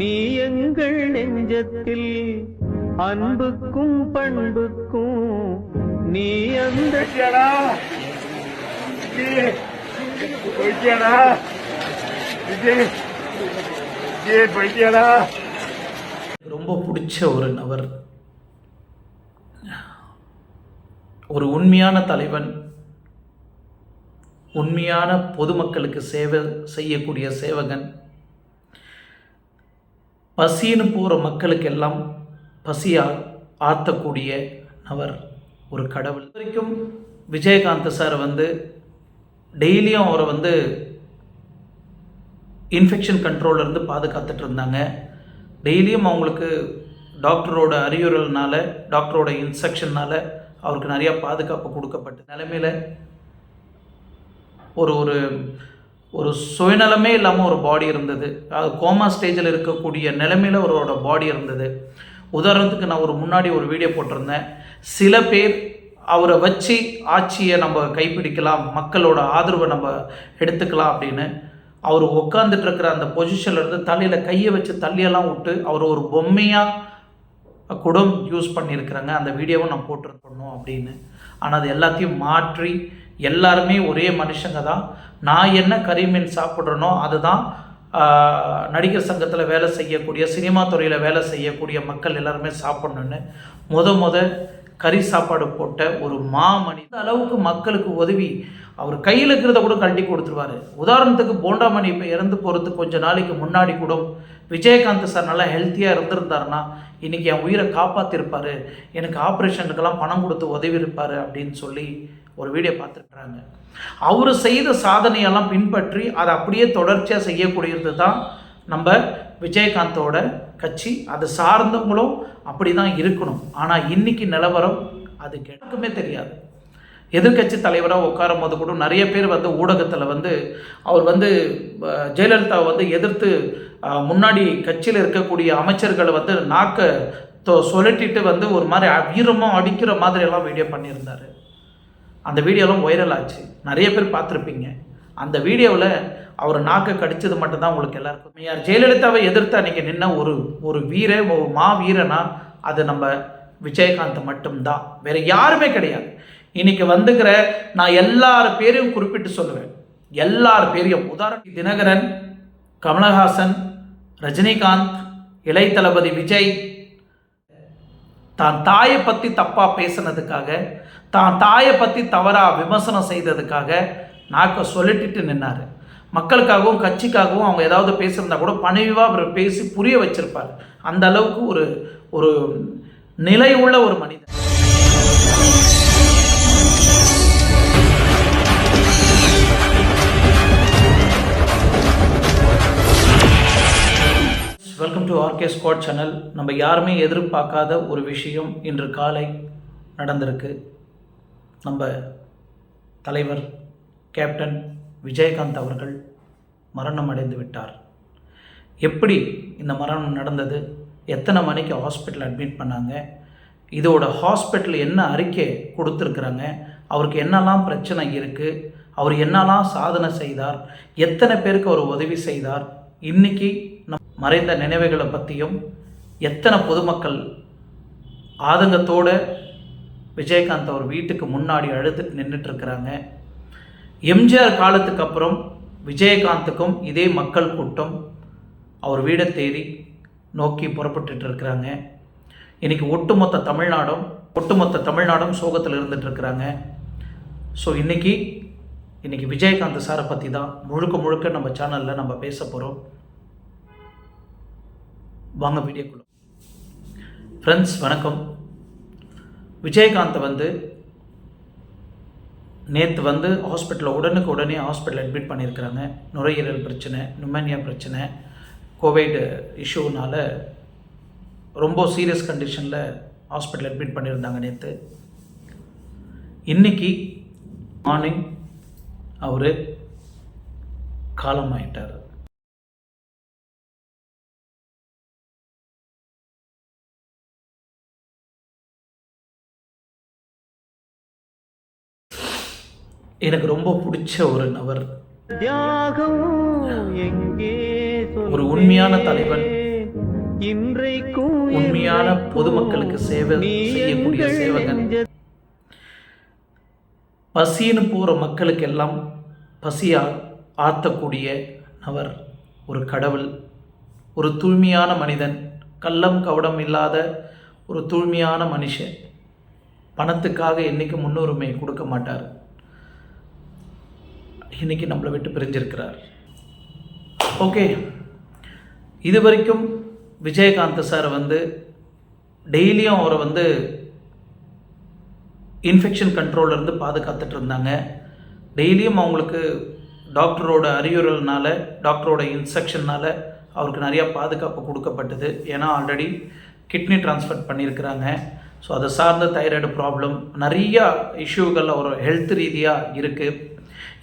நீ எங்கள் நெஞ்சத்தில் அன்புக்கும் பண்புக்கும் நீ அந்த விஜய் விஜய் ரொம்ப பிடிச்ச ஒரு நபர். ஒரு உண்மையான தலைவன் உண்மையான பொதுமக்களுக்கு சேவை செய்யக்கூடிய சேவகன் பசின்னு போகிற மக்களுக்கெல்லாம் பசியால் ஆற்றக்கூடிய நபர் ஒரு கடவுள். வரைக்கும் விஜயகாந்த் சார் வந்து டெய்லியும் அவரை வந்து இன்ஃபெக்ஷன் இருந்து பாதுகாத்துட்டு இருந்தாங்க. டெய்லியும் அவங்களுக்கு டாக்டரோட அறிவுரல்னால டாக்டரோட இன்ஸ்ட்ரக்ஷன்னால் அவருக்கு நிறையா பாதுகாப்பு கொடுக்கப்பட்ட நிலைமையில ஒரு ஒரு ஒரு சுயநலமே இல்லாமல் ஒரு பாடி இருந்தது. அது கோமா ஸ்டேஜில் இருக்கக்கூடிய நிலைமையில் அவரோட பாடி இருந்தது. உதாரணத்துக்கு நான் ஒரு முன்னாடி ஒரு வீடியோ போட்டிருந்தேன். சில பேர் அவரை வச்சு ஆட்சியை நம்ம கைப்பிடிக்கலாம் மக்களோட ஆதரவை நம்ம எடுத்துக்கலாம் அப்படின்னு. அவர் உட்காந்துட்டு இருக்கிற அந்த பொசிஷன்ல இருந்து தலையில் கையை வச்சு தள்ளியெல்லாம் விட்டு அவர் ஒரு பொம்மையாக கூட யூஸ் பண்ணியிருக்கிறாங்க. அந்த வீடியோவை நான் போட்டிருக்கணும் அப்படின்னு. ஆனால் அது எல்லாத்தையும் மாற்றி எல்லாருமே ஒரே மனுஷங்க தான். நான் என்ன கறிமீன் சாப்பிட்றேனோ அதுதான் நடிகர் சங்கத்தில் வேலை செய்யக்கூடிய சினிமா துறையில் வேலை செய்யக்கூடிய மக்கள் எல்லாருமே சாப்பிட்ணுன்னு முத முத கறி சாப்பாடு போட்ட ஒரு மாமணி இந்த அளவுக்கு மக்களுக்கு உதவி. அவர் கையில் இருக்கிறத கூட கழட்டி கொடுத்துருவாரு. உதாரணத்துக்கு போண்டாமணி இப்போ இறந்து போகிறதுக்கு கொஞ்சம் நாளைக்கு முன்னாடி கூட விஜயகாந்த் சார் நல்லா ஹெல்த்தியாக இருந்திருந்தாருன்னா இன்றைக்கி என் உயிரை காப்பாற்றிருப்பார் எனக்கு ஆப்ரேஷனுக்கெல்லாம் பணம் கொடுத்து உதவி இருப்பார் அப்படின்னு சொல்லி ஒரு வீடியோ பார்த்துருக்குறாங்க. அவர் செய்த சாதனையெல்லாம் பின்பற்றி அதை அப்படியே தொடர்ச்சியாக செய்யக்கூடியது தான் நம்ம விஜயகாந்தோட கட்சி. அது சார்ந்தவங்களும் அப்படி தான் இருக்கணும். ஆனால் இன்னைக்கு நிலவரம் அது எனக்குமே தெரியாது. எதிர்க்கட்சி தலைவராக உட்காரும் போது கூட நிறைய பேர் வந்து ஊடகத்தில் வந்து அவர் வந்து ஜெயலலிதாவை வந்து எதிர்த்து முன்னாடி கட்சியில் இருக்கக்கூடிய அமைச்சர்களை வந்து நாக்க தொ- சொல்லட்டிட்டு வந்து ஒரு மாதிரி வீரமாக அடிக்கிற மாதிரி எல்லாம் வீடியோ பண்ணியிருந்தார். அந்த வீடியோலாம் வைரல் ஆச்சு. நிறைய பேர் பார்த்துருப்பீங்க. அந்த வீடியோவில் அவர் நாக்கை கடிச்சது மட்டும்தான் உங்களுக்கு எல்லாருக்கும். யார் ஜெயலலிதாவை எதிர்த்து அன்றைக்கி நின்ன ஒரு ஒரு வீர ஒரு மா வீரனா அது நம்ம விஜயகாந்த் மட்டும்தான். வேறு யாருமே கிடையாது. இன்னைக்கு வந்துக்கிற நான் எல்லார் பேரையும் குறிப்பிட்டு சொல்லுவேன். எல்லார் பேரையும். உதாரணம் தினகரன் கமலஹாசன் ரஜினிகாந்த் இளைய தளபதி விஜய் தான் தாயை பற்றி தப்பாக பேசுனதுக்காக தான் தாயை பற்றி தவறாக விமர்சனம் செய்ததுக்காக நாக்க சொல்லிட்டு நின்னார். மக்களுக்காகவும் கட்சிக்காகவும் அவங்க ஏதாவது பேசியிருந்தா கூட பணிவாக அவர் பேசி புரிய வச்சிருப்பார். அந்த அளவுக்கு ஒரு ஒரு நிலை உள்ள ஒரு மனிதன் welcome to RK squad channel நம்ம யாருமே எதிர்பார்க்காத ஒரு விஷயம் இன்று காலை நடந்திருக்கு. நம்ம தலைவர் கேப்டன் விஜயகாந்த் அவர்கள் மரணம் அடைந்து விட்டார். எப்படி இந்த மரணம் நடந்தது? எத்தனை மணிக்கு ஹாஸ்பிட்டல் அட்மிட் பண்ணாங்க? இதோட ஹாஸ்பிட்டல் என்ன அறிக்கை கொடுத்துருக்குறாங்க? அவருக்கு என்னெல்லாம் பிரச்சனை இருக்குது அவர் என்னெல்லாம் சாதனை செய்தார்? எத்தனை பேருக்கு அவர் உதவி செய்தார்? இன்றைக்கி நம் மறைந்த நினைவுகளை பற்றியும் எத்தனை பொதுமக்கள் ஆதங்கத்தோட விஜயகாந்த் அவர் வீட்டுக்கு முன்னாடி அழுதுட்டு நின்றுட்டு இருக்கிறாங்க எம்ஜிஆர் காலத்துக்கு அப்புறம் விஜயகாந்துக்கும் இதே மக்கள் கூட்டம் அவர் வீடை தேடி நோக்கி புறப்பட்டுட்டு இருக்கிறாங்க இன்னைக்கு ஒட்டுமொத்த தமிழ்நாடும் ஒட்டுமொத்த தமிழ்நாடும் சோகத்தில் இருந்துட்டு இருக்கிறாங்க ஸோ இன்னைக்கு இன்னைக்கு விஜயகாந்த் சாரை பற்றி தான் முழுக்க முழுக்க நம்ம சேனலில் நம்ம பேச போகிறோம் வாங்க வீடியோக்குள்ள. ஃப்ரெண்ட்ஸ் வணக்கம். விஜயகாந்த் வந்து நேற்று வந்து ஹாஸ்பிட்டலில் உடனுக்கு உடனே ஹாஸ்பிட்டல் அட்மிட் பண்ணியிருக்கிறாங்க நுரையீரல் பிரச்சனை நுமேனியா பிரச்சனை கோவிட் இஷ்யூனால் ரொம்ப சீரியஸ் கண்டிஷனில் ஹாஸ்பிட்டல் அட்மிட் பண்ணியிருந்தாங்க நேற்று இன்னைக்கு மார்னிங் அவர் காலமாயிட்டார். எனக்கு ரொம்ப பிடிச்ச ஒரு நபர். ஒரு உண்மையான தலைவன். இன்றைக்கும் உண்மையான பொதுமக்களுக்கு சேவை செய்யக்கூடிய சேவகன். பசின்னு போகிற மக்களுக்கெல்லாம் பசியா ஆற்றக்கூடிய அவர் ஒரு கடவுள் ஒரு தூய்மையான மனிதன் கள்ளம் கவடம் இல்லாத ஒரு தூய்மையான மனுஷன். பணத்துக்காக என்றைக்கு முன்னுரிமை கொடுக்க மாட்டார். இன்னைக்கு நம்மளை விட்டு பிரிஞ்சிருக்கிறார். ஓகே இது வரைக்கும் விஜயகாந்த் சார் வந்து டெய்லியும் அவரை வந்து இன்ஃபெக்ஷன் கண்ட்ரோல்லேருந்து பாதுகாத்துட்டு இருந்தாங்க. டெய்லியும் அவங்களுக்கு டாக்டரோட அறிவுரல்னால டாக்டரோட இன்ஸ்ட்ரக்ஷன்னால் அவருக்கு நிறையா பாதுகாப்பு கொடுக்கப்பட்டது. ஏன்னா ஆல்ரெடி கிட்னி டிரான்ஸ்ஃபர் பண்ணியிருக்கிறாங்க. ஸோ அதை சார்ந்த தைராய்டு ப்ராப்ளம் நிறையா இஷ்யூகள் ஒரு ஹெல்த் ரீதியாக இருக்குது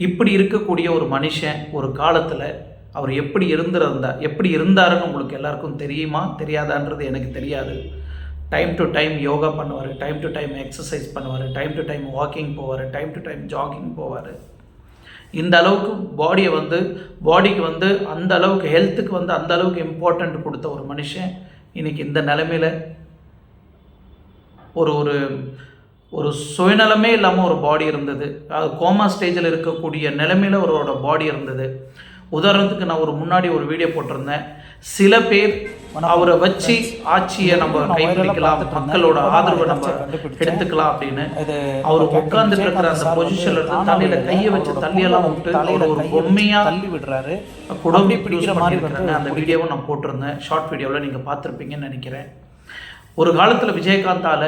இப்படி இருக்கக்கூடிய ஒரு மனுஷன் ஒரு காலத்தில் அவர் எப்படி இருந்திருந்தா எப்படி இருந்தாருன்னு உங்களுக்கு எல்லாருக்கும் தெரியுமா தெரியாதான்றது எனக்கு தெரியாது. டைம் டு டைம் யோகா பண்ணுவார் டைம் டு டைம் எக்ஸசைஸ் பண்ணுவார் டைம் டு டைம் வாக்கிங் போவார் டைம் டு டைம் ஜாகிங் போவார். இந்த அளவுக்கு பாடியை வந்து பாடிக்கு வந்து அந்த அளவுக்கு ஹெல்த்துக்கு வந்து அந்த அளவுக்கு இம்பார்ட்டண்ட் கொடுத்த ஒரு மனுஷன் இன்றைக்கி இந்த நிலமையில் ஒரு ஒரு ஒரு சுயநலமே இல்லாமல் ஒரு பாடி இருந்தது. அது கோமா ஸ்டேஜில் இருக்கக்கூடிய நிலைமையில் அவரோட பாடி இருந்தது. உதாரணத்துக்கு நான் ஒரு முன்னாடி ஒரு வீடியோ போட்டிருந்தேன். சில பேர் அவரை வச்சு ஆட்சியை நம்ம கைப்பிடிக்கலாம் மக்களோட ஆதரவை நம்ம எடுத்துக்கலாம் அப்படின்னு. அவர் உட்கார்ந்துட்டு இருக்கிற அந்த பொசிஷன்ல இருந்து தலையில கையை வச்சு தள்ளியெல்லாம் விட்டு அவர் ஒரு பொம்மையா தள்ளி விடுறாரு குடம்பி பிடிக்கிற மாதிரி அந்த வீடியோவும் நான் போட்டிருந்தேன். ஷார்ட் வீடியோவில் நீங்கள் பார்த்துருப்பீங்கன்னு நினைக்கிறேன். ஒரு காலத்தில் விஜயகாந்தால்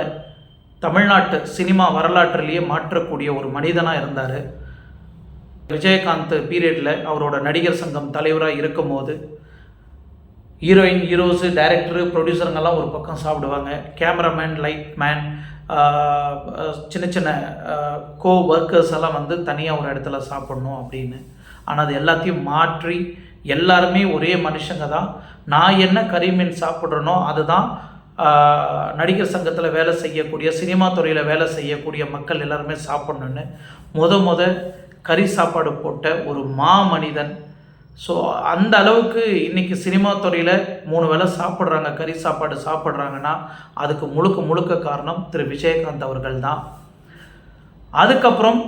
தமிழ்நாட்டு சினிமா வரலாற்றிலேயே மாற்றக்கூடிய ஒரு மனிதனாக இருந்தார். விஜயகாந்த் பீரியடில் அவரோட நடிகர் சங்கம் தலைவராக இருக்கும்போது ஹீரோயின் ஹீரோஸு டைரக்டரு ப்ரொடியூசருங்கெல்லாம் ஒரு பக்கம் சாப்பிடுவாங்க. கேமராமேன் லைட் மேன் சின்ன சின்ன கோ ஒர்க்கர்ஸ் எல்லாம் வந்து தனியாக ஒரு இடத்துல சாப்பிடணும் அப்படின்னு. ஆனால் அது எல்லாத்தையும் மாற்றி எல்லாருமே ஒரே மனுஷங்க தான் நான் என்ன கறிமீன் சாப்பிட்றேனோ அதுதான் நடிகர் சங்கத்தில் வேலை செய்யக்கூடிய சினிமா துறையில் வேலை செய்யக்கூடிய மக்கள் எல்லாருமே சாப்பிட்ணுன்னு முத முத கறி சாப்பாடு போட்ட ஒரு மா மனிதன் ஸோ அந்த அளவுக்கு இன்னைக்கு சினிமா துறையில் மூணு வேளை சாப்பிட்றாங்க கறி சாப்பாடு சாப்பிட்றாங்கன்னா அதுக்கு முழுக்க முழுக்க காரணம் திரு விஜயகாந்த் அவர்கள் தான் அதுக்கப்புறம்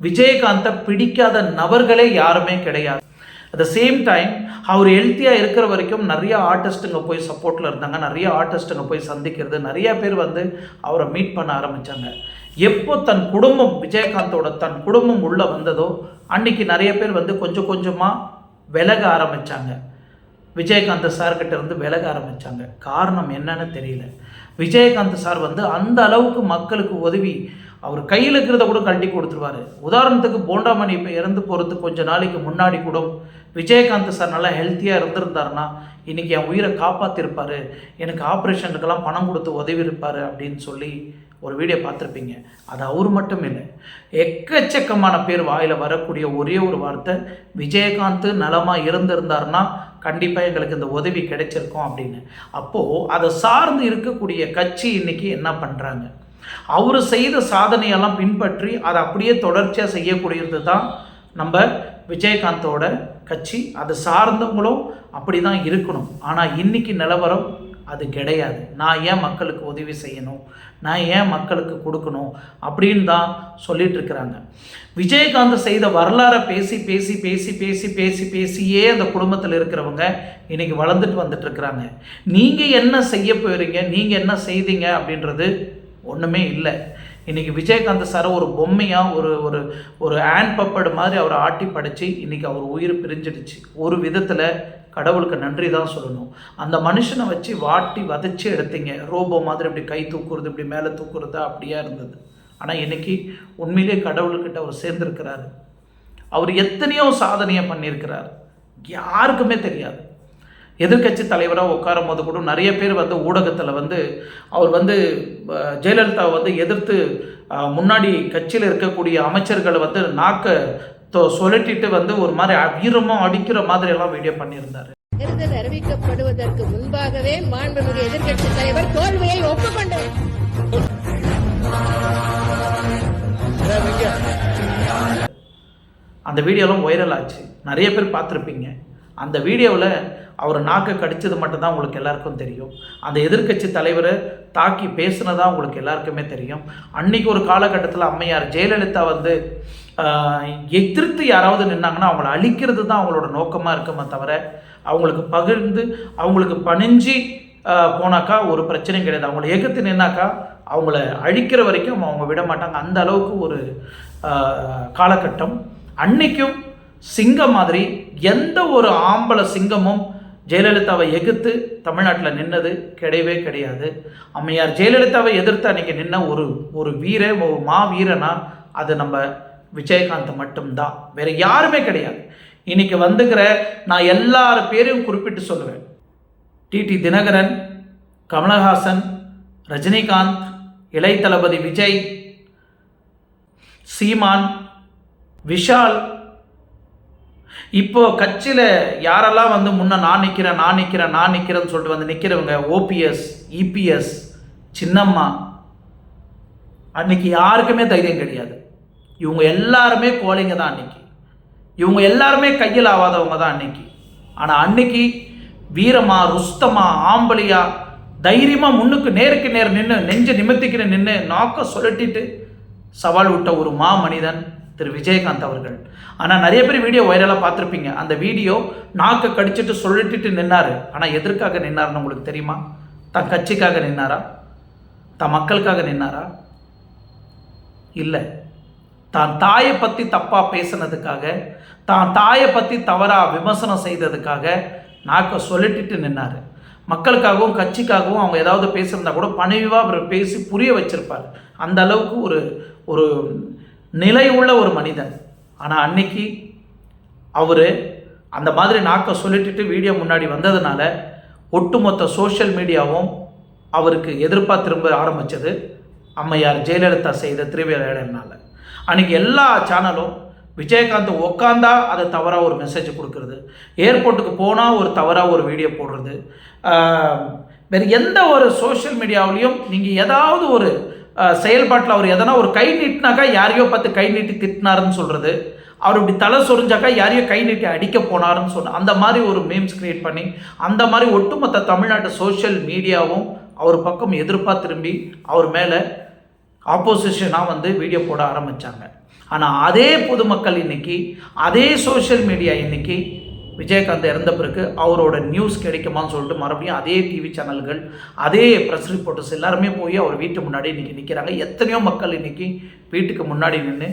விஜயகாந்தை பிடிக்காத நபர்களே யாருமே கிடையாது. அட் த சேம் டைம் அவர் ஹெல்த்தியாக இருக்கிற வரைக்கும் நிறைய ஆர்டிஸ்ட்டுங்க போய் சப்போர்ட்டில் இருந்தாங்க. நிறைய ஆர்டிஸ்ட்டுங்க போய் சந்திக்கிறது. நிறைய பேர் வந்து அவரை மீட் பண்ண ஆரம்பித்தாங்க எப்போ தன் குடும்பம் விஜயகாந்தோட தன் குடும்பம் உள்ளே வந்ததோ அன்னைக்கு நிறைய பேர் வந்து கொஞ்சம் கொஞ்சமாக விலக ஆரம்பித்தாங்க விஜயகாந்த் சார்கிட்ட இருந்து விலக ஆரம்பித்தாங்க காரணம் என்னன்னு தெரியல. விஜயகாந்த் சார் வந்து அந்த அளவுக்கு மக்களுக்கு உதவி அவர் கையில் இருக்கிறத கூட கழட்டி கொடுத்துருவாரு. உதாரணத்துக்கு போண்டாமணி இப்போ இறந்து போகிறதுக்கு கொஞ்சம் நாளைக்கு முன்னாடி கூட விஜயகாந்த் சார் நல்லா ஹெல்த்தியாக இருந்திருந்தாருன்னா இன்றைக்கி என் உயிரை காப்பாற்றிருப்பார் எனக்கு ஆப்ரேஷனுக்கெல்லாம் பணம் கொடுத்து உதவி இருப்பார் அப்படின்னு சொல்லி ஒரு வீடியோ பார்த்துருப்பீங்க. அது அவர் மட்டும் இல்லை. எக்கச்சக்கமான பேர் வாயில் வரக்கூடிய ஒரே ஒரு வார்த்தை விஜயகாந்த் நலமாக இருந்திருந்தாருன்னா கண்டிப்பாக எங்களுக்கு இந்த உதவி கிடைச்சிருக்கும் அப்படின்னு. அப்போது அதை சார்ந்து இருக்கக்கூடிய கட்சி இன்னைக்கு என்ன பண்ணுறாங்க அவர் செய்த சாதனையெல்லாம் பின்பற்றி அதை அப்படியே தொடர்ச்சியாக செய்யக்கூடியது தான் நம்ம விஜயகாந்தோட கட்சி. அதை சார்ந்தவங்களும் அப்படி தான் இருக்கணும். ஆனால் இன்றைக்கி நிலவரம் அது கிடையாது. நான் ஏன் மக்களுக்கு உதவி செய்யணும்? நான் ஏன் மக்களுக்கு கொடுக்கணும்? அப்படின்னு தான் சொல்லிட்டு இருக்கிறாங்க. விஜயகாந்த் செய்த வரலாறை பேசி பேசி பேசி பேசி பேசி பேசியே அந்த குடும்பத்தில் இருக்கிறவங்க இன்னைக்கு வளர்ந்துட்டு வந்துட்டு இருக்கிறாங்க. நீங்கள் என்ன செய்ய போகிறீங்க நீங்கள் என்ன செய்தீங்க? அப்படின்றது ஒன்றுமே இல்லை. இன்றைக்கி விஜயகாந்த் சாரை ஒரு பொம்மையாக ஒரு ஒரு ஒரு ஆன் பப்படு மாதிரி அவரை ஆட்டி படைச்சி இன்னைக்கு அவர் உயிர் பிரிஞ்சிடுச்சு. ஒரு விதத்தில் கடவுளுக்கு நன்றி தான் சொல்லணும். அந்த மனுஷனை வச்சு வாட்டி வதச்சி எடுத்தீங்க. ரோபோ மாதிரி இப்படி கை தூக்குறது இப்படி மேலே தூக்குறது அப்படியா இருந்தது. ஆனால் இன்னைக்கு உண்மையிலே கடவுள்கிட்ட அவர் சேர்ந்திருக்கிறாரு. அவர் எத்தனையோ சாதனையை பண்ணியிருக்கிறார். யாருக்குமே தெரியாது. எதிர்க்கட்சி தலைவராக உட்காரும் போது கூட நிறைய பேர் வந்து ஊடகத்தில் வந்து அவர் வந்து ஜெயலலிதாவை வந்து எதிர்த்து முன்னாடி கட்சியில் இருக்கக்கூடிய அமைச்சர்களை வந்து நாக்க சுழட்டிட்டு வந்து ஒரு மாதிரி வீரமாக அடிக்கிற மாதிரி எல்லாம் வீடியோ பண்ணியிருந்தார். தேர்தல் அறிவிக்கப்படுவதற்கு முன்பாகவே மாண்புமிகு எதிர்க்கட்சி தலைவர் தோல்வியை ஒப்புக்கொண்டார். அந்த வீடியோலாம் வைரல் ஆச்சு. நிறைய பேர் பார்த்துருப்பீங்க. அந்த வீடியோவில் அவர் நாக்கை கடிச்சது மட்டும்தான் உங்களுக்கு எல்லாருக்கும் தெரியும். அந்த எதிர்க்கட்சி தலைவரை தாக்கி பேசுனதா உங்களுக்கு எல்லாருக்குமே தெரியும். அன்னைக்கு ஒரு காலகட்டத்தில் அம்மையார் ஜெயலலிதா வந்து எதிர்த்து யாராவது நின்னாங்கன்னா அவங்கள அழிக்கிறது தான் அவங்களோட நோக்கமாக இருக்குமே தவிர அவங்களுக்கு பகிர்ந்து அவங்களுக்கு பணிஞ்சு போனாக்கா ஒரு பிரச்சனையும் கிடையாது. அவங்கள எதிர்த்து நின்னாக்கா அவங்கள அழிக்கிற வரைக்கும் அவங்க விட மாட்டாங்க. அந்த அளவுக்கு ஒரு காலகட்டம். அன்னைக்கும் சிங்கம் மாதிரி எந்த ஒரு ஆம்பளை சிங்கமும் ஜெயலலிதாவை எகுத்து தமிழ்நாட்டில் நின்னது கிடையவே கிடையாது. அம்மையார் ஜெயலலிதாவை எதிர்த்து அன்றைக்கி நின்ன ஒரு ஒரு வீர ஒரு மா வீரனா அது நம்ம விஜயகாந்த் மட்டும்தான் வேற யாருமே கிடையாது. இன்னைக்கு வந்துக்கிற நான் எல்லார் பேரையும் குறிப்பிட்டு சொல்லுவேன். டிடி தினகரன் கமலஹாசன் ரஜினிகாந்த் இளைய தளபதி விஜய் சீமான் விஷால் இப்போ கட்சியில் யாரெல்லாம் வந்து முன்ன நான் நிற்கிறேன் நான் நிற்கிறேன் நான் நிற்கிறேன்னு சொல்லிட்டு வந்து நிற்கிறவங்க ஓபிஎஸ் இபிஎஸ் சின்னம்மா அன்னைக்கு யாருக்குமே தைரியம் கிடையாது. இவங்க எல்லாருமே கோழைங்க தான் அன்னைக்கு. இவங்க எல்லாருமே கையில் ஆகாதவங்க தான் அன்னைக்கு. ஆனால் அன்னைக்கு வீரமா ருஸ்தமா ஆம்பளியாக தைரியமாக முன்னுக்கு நேருக்கு நேர் நின்று நெஞ்ச நிமித்திக்கிற நின்று நாக்க சுழட்டிட்டு சவால் விட்ட ஒரு மா மனிதன் திரு விஜயகாந்த் அவர்கள். ஆனால் நிறைய பேர் வீடியோ வைரலாக பார்த்துருப்பீங்க. அந்த வீடியோ நாக்கை கடிச்சிட்டு சொல்லிட்டு நின்னார். ஆனால் எதற்காக நின்னார்னு உங்களுக்கு தெரியுமா? தன் கட்சிக்காக நின்னாரா? தன் மக்களுக்காக நின்னாரா? இல்லை. தான் தாயை பற்றி தப்பாக பேசுனதுக்காக தான் தாயை பற்றி தவறாக விமர்சனம் செய்ததுக்காக நாக்கை சொல்லிட்டு நின்னார். மக்களுக்காகவும் கட்சிக்காகவும் அவங்க ஏதாவது பேசியிருந்தா கூட பணிவாக அவர் பேசி புரிய வச்சிருப்பார். அந்த அளவுக்கு ஒரு ஒரு நிலை உள்ள ஒரு மனிதன். ஆனால் அன்னைக்கு அவர் அந்த மாதிரி நாக்கை சொல்லிட்டு வீடியோ முன்னாடி வந்ததுனால ஒட்டுமொத்த சோஷியல் மீடியாவும் அவருக்கு எதிர்ப்பாக திரும்ப ஆரம்பித்தது அம்மையார் ஜெயலலிதா செய்த திருவிழாடனால அன்றைக்கி எல்லா சேனலும் விஜயகாந்த் உக்காந்தா அதை தவறாக ஒரு மெசேஜ் கொடுக்குறது ஏர்போர்ட்டுக்கு போனால் ஒரு தவறாக ஒரு வீடியோ போடுறது வேறு எந்த ஒரு சோஷியல் மீடியாவிலையும் நீங்கள் ஏதாவது ஒரு செயல்பாட்டில் அவர் எதனா ஒரு கை நீட்டினாக்கா யாரையோ பார்த்து கை நீட்டி திட்டினாருன்னு சொல்கிறது அவர் இப்படி தலை சொரிஞ்சாக்கா யாரையோ கை நீட்டி அடிக்க போனாருன்னு சொன்ன அந்த மாதிரி ஒரு மீம்ஸ் கிரியேட் பண்ணி அந்த மாதிரி ஒட்டுமொத்த தமிழ்நாட்டு சோஷியல் மீடியாவும் அவர் பக்கம் எதிர்ப்பாக திரும்பி அவர் மேலே ஆப்போசிஷனாக வந்து வீடியோ போட ஆரம்பித்தாங்க ஆனால் அதே பொதுமக்கள் இன்னைக்கு அதே சோஷியல் மீடியா இன்னைக்கு விஜயகாந்த் இறந்த பிறகு அவரோட நியூஸ் கிடைக்குமான்னு சொல்லிட்டு மறுபடியும் அதே டிவி சேனல்கள் அதே ப்ரெஸ் ரிப்போர்ட்டர்ஸ் எல்லாருமே போய் அவர் வீட்டு முன்னாடி இன்றைக்கி நிற்கிறாங்க எத்தனையோ மக்கள் இன்றைக்கி வீட்டுக்கு முன்னாடி நின்று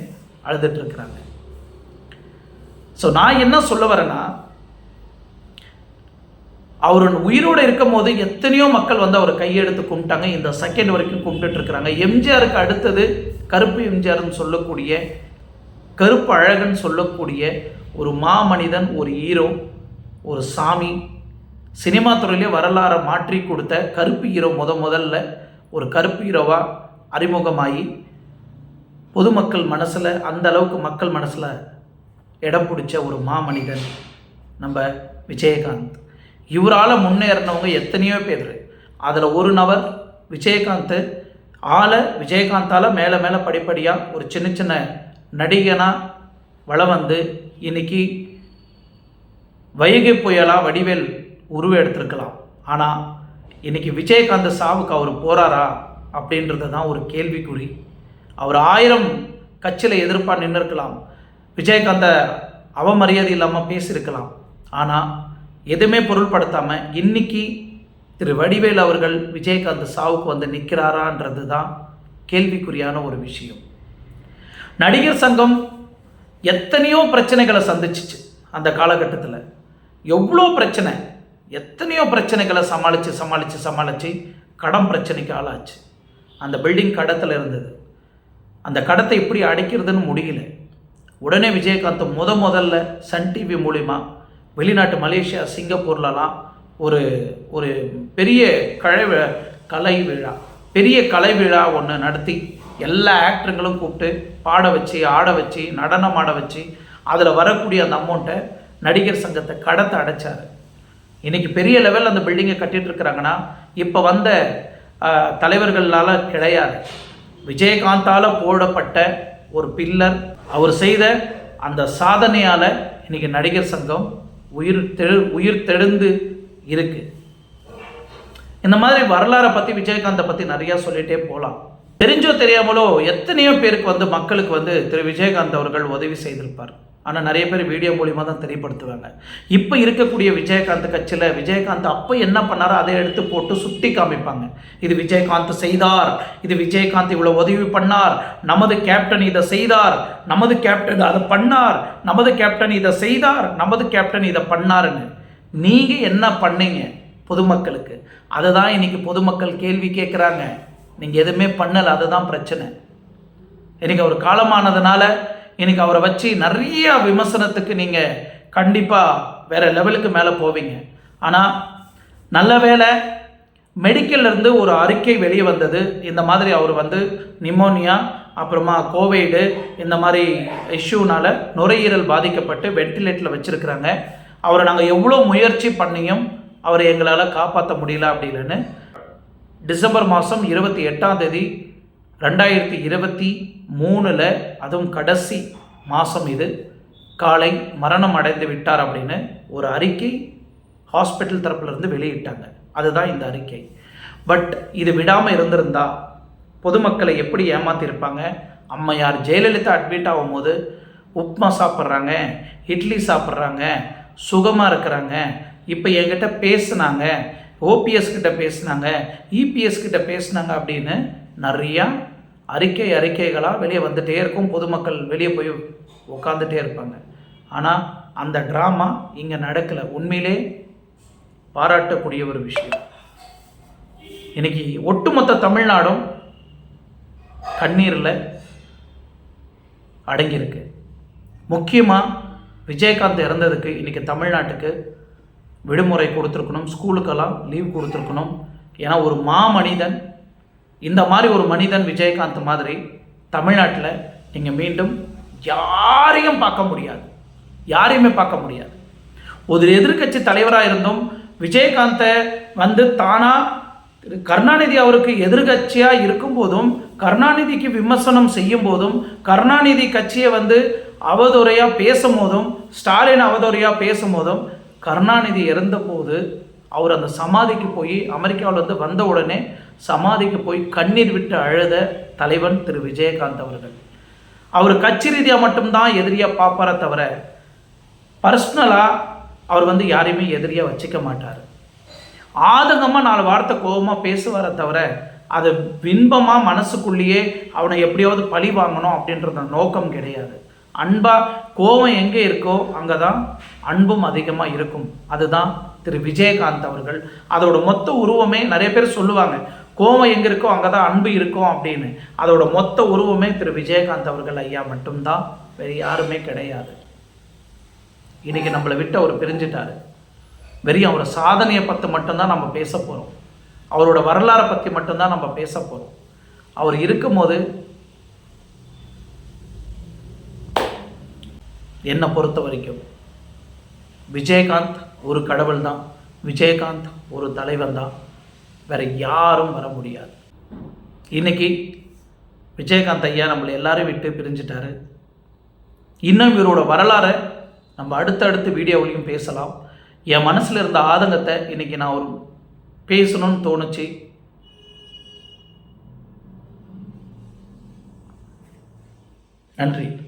அழுதுட்டு இருக்கிறாங்க. ஸோ நான் என்ன சொல்ல வரேன்னா அவர் உயிரோடு இருக்கும் போது எத்தனையோ மக்கள் வந்து அவர் கையெடுத்து கும்பிட்டாங்க. இந்த செகண்ட் வரைக்கும் கும்பிட்டு இருக்கிறாங்க. எம்ஜிஆருக்கு அடுத்தது கருப்பு எம்ஜிஆர்னு சொல்லக்கூடிய கருப்பு அழகன் சொல்லக்கூடிய ஒரு மாமனிதன் ஒரு ஹீரோ ஒரு சாமி சினிமா துறையிலே வரலாறை மாற்றி கொடுத்த கருப்பு ஹீரோ முத முதல்ல ஒரு கருப்பு ஹீரோவாக அறிமுகமாகி பொதுமக்கள் மனசில் அந்த அளவுக்கு மக்கள் மனசில் இடம் பிடிச்ச ஒரு மாமனிதன் நம்ம விஜயகாந்த். இவரால் முன்னேறினவங்க எத்தனையோ பேர். அதில் ஒரு நபர் விஜயகாந்த். ஆளை விஜயகாந்தால் மேலே மேலே படிப்படியாக ஒரு சின்ன சின்ன நடிகனாக வளம் வந்து இன்னைக்கு வைகை புயலாக வடிவேல் உருவம் எடுத்திருக்கலாம். ஆனால் இன்னைக்கு விஜயகாந்த் சாவுக்கு அவர் போகிறாரா அப்படின்றது தான் ஒரு கேள்விக்குறி. அவர் ஆயிரம் கட்சியில் எதிர்ப்பாக நின்று இருக்கலாம் விஜயகாந்த அவமரியாதை இல்லாமல் பேசியிருக்கலாம். ஆனால் எதுவுமே பொருள்படுத்தாமல் இன்னைக்கு திரு வடிவேல் அவர்கள் விஜயகாந்த் சாவுக்கு வந்து நிற்கிறாரான்றது தான் கேள்விக்குறியான ஒரு விஷயம். நடிகர் சங்கம் எத்தனையோ பிரச்சனைகளை சந்திச்சிச்சு அந்த காலகட்டத்தில். எவ்வளோ பிரச்சனை? எத்தனையோ பிரச்சனைகளை சமாளித்து சமாளித்து சமாளித்து கடன் பிரச்சனைக்கு ஆளாச்சு. அந்த பில்டிங் கடத்தில் இருந்தது. அந்த கடத்தை எப்படி அடைக்கிறதுன்னு முடியல. உடனே விஜயகாந்த் முத முதல்ல சன் டிவி மூலிமா வெளிநாட்டு மலேசியா சிங்கப்பூர்லலாம் ஒரு ஒரு பெரிய கலை வி- கலை விழா பெரிய கலை விழா ஒன்று நடத்தி எல்லா ஆக்டருங்களும் கூப்பிட்டு பாட வச்சு ஆட வச்சு நடனம் ஆட வச்சு அதில் வரக்கூடிய அந்த அமௌண்ட்டை நடிகர் சங்கத்தை கடத்தை அடைச்சார். இன்றைக்கி பெரிய லெவலில் அந்த பில்டிங்கை கட்டிகிட்டு இருக்கிறாங்கன்னா இப்போ வந்த தலைவர்களால் கிடையாது. விஜயகாந்தால் போடப்பட்ட ஒரு பில்லர் அவர் செய்த அந்த சாதனையால் இன்றைக்கி நடிகர் சங்கம் உயிர் தெழு உயிர் தெழுந்து இருக்குது இந்த மாதிரி வரலாறை பற்றி விஜயகாந்தை பற்றி நிறையா சொல்லிகிட்டே போகலாம் தெரிஞ்சோ தெரியாமலோ எத்தனையோ பேருக்கு வந்து மக்களுக்கு வந்து திரு விஜயகாந்த் அவர்கள் உதவி செய்திருப்பார். ஆனால் நிறைய பேர் வீடியோ மூலியமாக தான் தெரியப்படுத்துவாங்க. இப்போ இருக்கக்கூடிய விஜயகாந்த் கட்சியில் விஜயகாந்த் அப்போ என்ன பண்ணாரோ அதை எடுத்து போட்டு சுட்டி காமிப்பாங்க. இது விஜயகாந்த் செய்தார் இது விஜயகாந்த் இவ்வளோ உதவி பண்ணார் நமது கேப்டன் இதை செய்தார் நமது கேப்டன் அதை பண்ணார் நமது கேப்டன் இதை செய்தார் நமது கேப்டன் இதை பண்ணாருன்னு நீங்கள் என்ன பண்ணீங்க பொதுமக்களுக்கு? அதை தான் இன்றைக்கி பொதுமக்கள் கேள்வி கேட்குறாங்க நீங்கள் எதுவுமே பண்ணலை அதுதான் பிரச்சனை. இன்றைக்கி அவர் காலமானதுனால இன்றைக்கி அவரை வச்சு நிறைய விமர்சனத்துக்கு நீங்கள் கண்டிப்பாக வேறு லெவலுக்கு மேலே போவீங்க. ஆனால் நல்ல வேளை மெடிக்கல்லேருந்து ஒரு அறிக்கை வெளியே வந்தது. இந்த மாதிரி அவர் வந்து நிமோனியா அப்புறமா கோவிடு இந்த மாதிரி இஷ்யூனால் நுரையீரல் பாதிக்கப்பட்டு வென்டிலேட்டரில் வச்சுருக்குறாங்க. அவரை நாங்கள் எவ்வளோ முயற்சி பண்ணியும் அவரை எங்களால் காப்பாற்ற முடியல அப்படின்னு டிசம்பர் மாதம் இருபத்தி எட்டாம் தேதி ரெண்டாயிரத்தி இருபத்தி மூணில் அதுவும் கடைசி மாதம் இது. காலை மரணம் அடைந்து விட்டார் அப்படின்னு ஒரு அறிக்கை ஹாஸ்பிட்டல் தரப்புலேருந்து வெளியிட்டாங்க. அதுதான் இந்த அறிக்கை. பட் இது விடாமல் இருந்திருந்தா பொதுமக்களை எப்படி ஏமாத்திருப்பாங்க? அம்மையார் ஜெயலலிதா அட்மிட் ஆகும்போது உப்மா சாப்பிட்றாங்க இட்லி சாப்பிட்றாங்க சுகமாக இருக்கிறாங்க இப்போ என்கிட்ட பேசுனாங்க ஓபிஎஸ் கிட்ட பேசுனாங்க இபிஎஸ் கிட்ட பேசுனாங்க அப்படின்னு நிறையா அறிக்கை அறிக்கைகளாக வெளியே வந்துகிட்டே இருக்கும். பொதுமக்கள் வெளியே போய் உட்காந்துட்டே இருப்பாங்க. ஆனால் அந்த ட்ராமா இங்கே நடக்கலை. உண்மையிலே பாராட்டக்கூடிய ஒரு விஷயம். இன்னைக்கு ஒட்டுமொத்த தமிழ்நாடும் கண்ணீரில் அடங்கியிருக்கு. முக்கியமாக விஜயகாந்த் இறந்ததுக்கு இன்றைக்கி தமிழ்நாட்டுக்கு விடுமுறை கொடுத்துருக்கணும் ஸ்கூலுக்கெல்லாம் லீவ் கொடுத்துருக்கணும். ஏன்னா ஒரு மா மனிதன் இந்த மாதிரி ஒரு மனிதன் விஜயகாந்த் மாதிரி தமிழ்நாட்டில் நீங்கள் மீண்டும் யாரையும் பார்க்க முடியாது. யாரையுமே பார்க்க முடியாது. ஒரு எதிர்க்கட்சி தலைவராக இருந்தும் விஜயகாந்தை வந்து தானாக கருணாநிதி அவருக்கு எதிர்கட்சியாக இருக்கும்போதும் கருணாநிதிக்கு விமர்சனம் செய்யும் போதும் கருணாநிதி கட்சியை வந்து அவதூறையாக பேசும்போதும் ஸ்டாலின் அவதூறையாக பேசும்போதும் கருணாநிதி இறந்தபோது அவர் அந்த சமாதிக்கு போய் அமெரிக்காவில் வந்து வந்த உடனே சமாதிக்கு போய் கண்ணீர் விட்டு அழுத தலைவன் திரு விஜயகாந்த் அவர்கள். அவர் கட்சி ரீதியாக மட்டும்தான் எதிரியாக பார்ப்பாரே தவிர பர்சனலாக அவர் வந்து யாரையுமே எதிரியாக வச்சுக்க மாட்டார். ஆதங்கமாக நாலு வார்த்தை கோபமாக பேசுவாரே தவிர அதை பின்பமாக மனசுக்குள்ளேயே அவனை எப்படியாவது பழி வாங்கணும் அப்படின்ற நோக்கம் கிடையாது. அன்பாக கோபம் எங்கே இருக்கோ அங்கே தான் அன்பும் அதிகமாக இருக்கும். அதுதான் திரு விஜயகாந்த் அவர்கள். அதோட மொத்த உருவமே நிறைய பேர் சொல்லுவாங்க கோபம் எங்கே இருக்கோ அங்கே தான் அன்பு இருக்கும் அப்படின்னு. அதோட மொத்த உருவமே திரு விஜயகாந்த் அவர்கள் ஐயா மட்டும்தான் வேறு யாருமே கிடையாது. இன்றைக்கி நம்மளை விட்டு அவர் பிரிஞ்சிட்டாரு. வெறும் அவரோட சாதனையை பற்றி மட்டும்தான் நம்ம பேச போகிறோம் அவரோட வரலாறை பற்றி மட்டும்தான் நம்ம பேச போகிறோம் அவர் இருக்கும்போது என்னை பொறுத்த வரைக்கும். விஜயகாந்த் ஒரு கடவுள் தான் விஜயகாந்த் ஒரு தலைவன் தான் வேற யாரும் வர முடியாது. இன்னைக்கு விஜயகாந்த் ஐயா நம்மளை எல்லாரையும் விட்டு பிரிஞ்சிட்டாரு. இன்னும் இவரோட வரலாறை நம்ம அடுத்தடுத்து வீடியோவிலையும் பேசலாம். என் மனசில் இருந்த ஆதங்கத்தை இன்னைக்கு நான் ஒரு பேசணும்னு தோணுச்சு. நன்றி.